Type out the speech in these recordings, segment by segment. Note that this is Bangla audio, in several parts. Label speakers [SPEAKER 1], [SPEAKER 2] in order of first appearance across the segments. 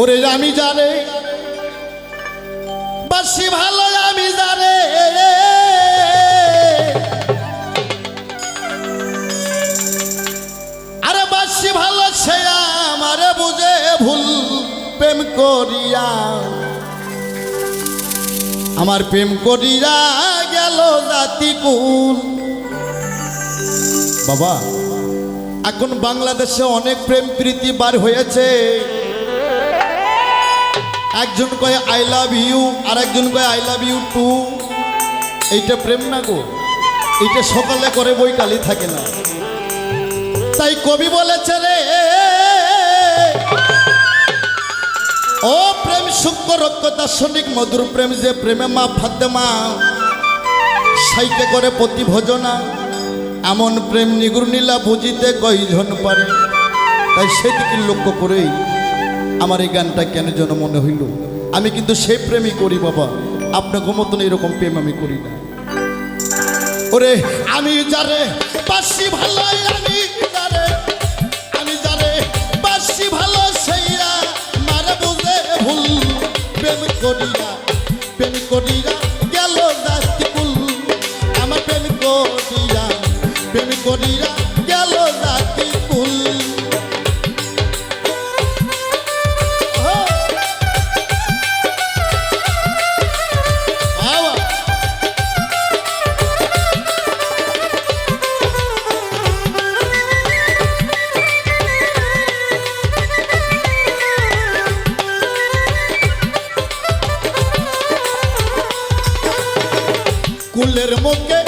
[SPEAKER 1] ওরে আমি জানে। বাসি ভালো আমি জানে। আরে বাসি ভালো সে আমারে বুঝে ভুল প্রেম করিয়া। আমার প্রেম করিয়া গেল জাতি কুল বাবা, এখন বাংলাদেশে অনেক প্রেম প্রীতি বার হয়েছে। একজন কয় আই লাভ ইউ আর একজন কয় আই লাভ ইউ টু এইটা প্রেম না গো? এইটা সকালে করে বই কালি থাকে না। তাই কবি বলেছে রে, ও প্রেম সূক্ষ্ম রক্ত দার্শনিক, মধুর প্রেম যে প্রেমে মা ফাদ্দেমা সাইকে করে প্রতি ভোজনা, এমন প্রেম নিগুর নীলা বুঝিতে কয়জন পারে। তাই সেদিকে লক্ষ্য করেই আমার এই গানটা কেন যেন মনে হইল? আমি কিন্তু সে প্রেমই করি, বাবা। আপনার মতন এরকম প্রেম আমি করি না। ওরে, আমি জানে বাসি ভালো আমি যারে আমি যারে বাসি ভালো সেইরা মারা বুঝে ভুল। প্রেম করি না, প্রেম করিয়া গেল মুখে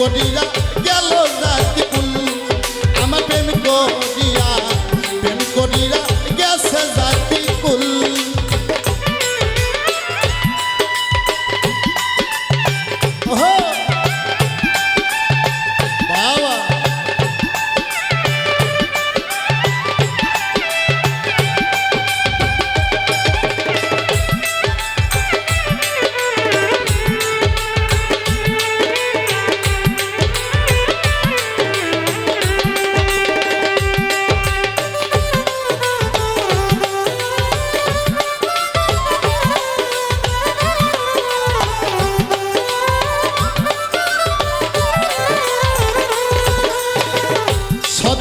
[SPEAKER 1] করিয়া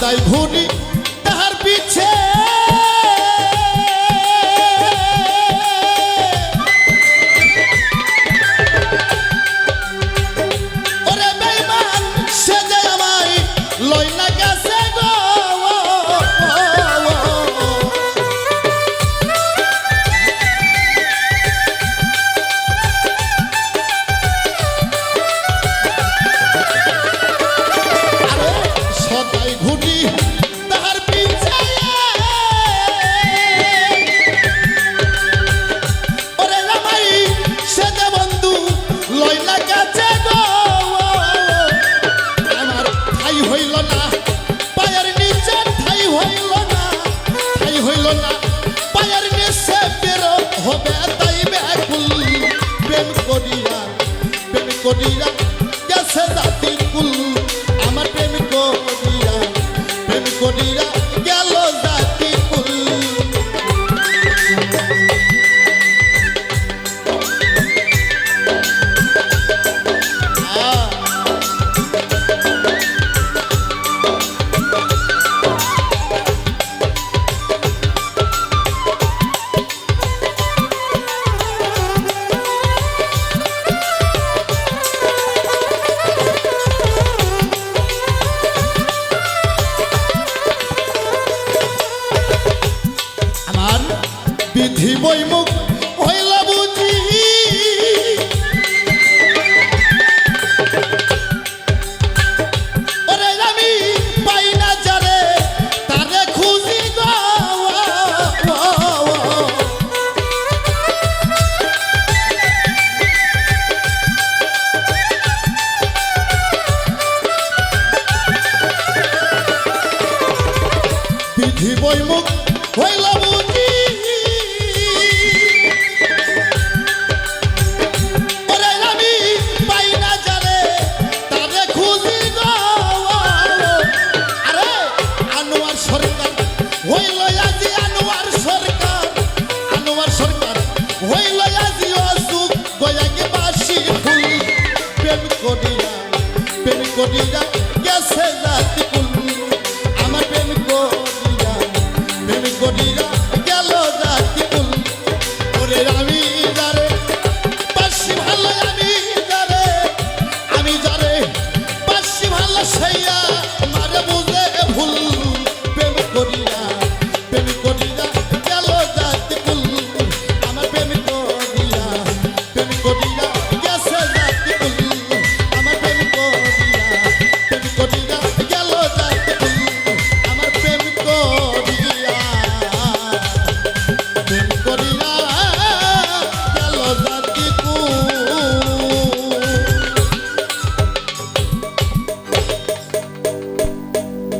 [SPEAKER 1] বেলায় ঘুরি বিধি হইল করিয়া